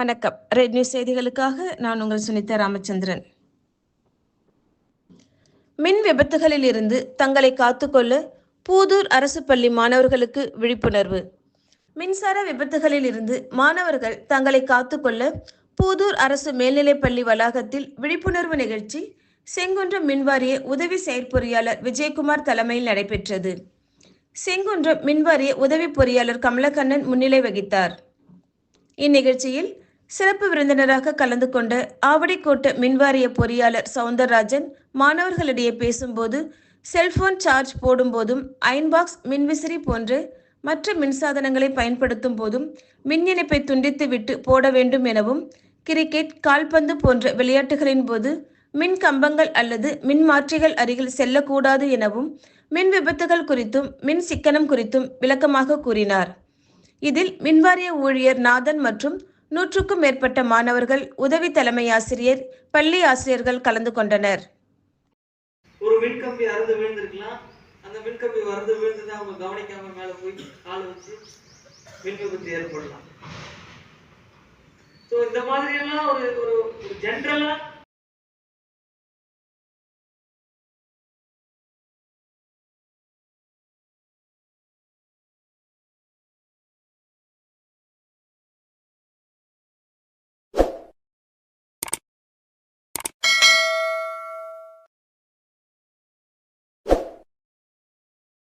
வணக்கம். Red news செய்திகளுக்காக நான் உங்கள் சுனிதா ராமச்சந்திரன். மின் விபத்துகளில் இருந்து தங்களை காத்துக்கொள்ள பூதூர் அரசு பள்ளி மாணவர்களுக்கு விழிப்புணர்வு. மின்சார விபத்துகளில் இருந்து மாணவர்கள் தங்களை காத்துக்கொள்ள பூதூர் அரசு மேல்நிலைப்பள்ளி வளாகத்தில் விழிப்புணர்வு நிகழ்ச்சி செங்குன்றம் மின்வாரிய உதவி செயற்பொறியாளர் விஜயகுமார் தலைமையில் நடைபெற்றது. செங்குன்றம் மின்வாரிய உதவி பொறியாளர் கமலக்கண்ணன் முன்னிலை வகித்தார். இந்நிகழ்ச்சியில் சிறப்பு விருந்தினராக கலந்து கொண்ட ஆவடிக்கோட்ட மின்வாரிய பொறியாளர் சவுந்தரராஜன் மாணவர்களிடையே பேசும்போது செல்போன் சார்ஜ் போடும்போதும் அயன்பாக்ஸ் மின்விசிறி போன்று மற்ற மின்சாதனங்களை பயன்படுத்தும் போதும் மின் இணைப்பை துண்டித்து விட்டு போட வேண்டும் எனவும் கிரிக்கெட் கால்பந்து போன்ற விளையாட்டுகளின் போது மின் கம்பங்கள் அல்லது மின் மாற்றிகள் அருகில் செல்லக்கூடாது எனவும் மின் விபத்துகள் குறித்தும் மின் சிக்கனம் குறித்தும் விளக்கமாக கூறினார். இதில் மின்வாரிய ஊழியர் நாதன் மற்றும் நூற்றுக்கும் மேற்பட்ட மாணவர்கள் உதவி தலைமை ஆசிரியர் பள்ளி ஆசிரியர்கள் கலந்து கொண்டனர். ஒரு மின்கம்பி அறுந்து விழுந்திருக்கலாம். அந்த மின்கம்பி அறுந்து விழுந்ததை அவங்க கவனிக்காம மேல போய் கால வச்சு மின் விபத்து ஏற்படலாம். ஸோ இந்த மாதிரி எல்லாம் ஒரு ஒரு ஜென்ரலா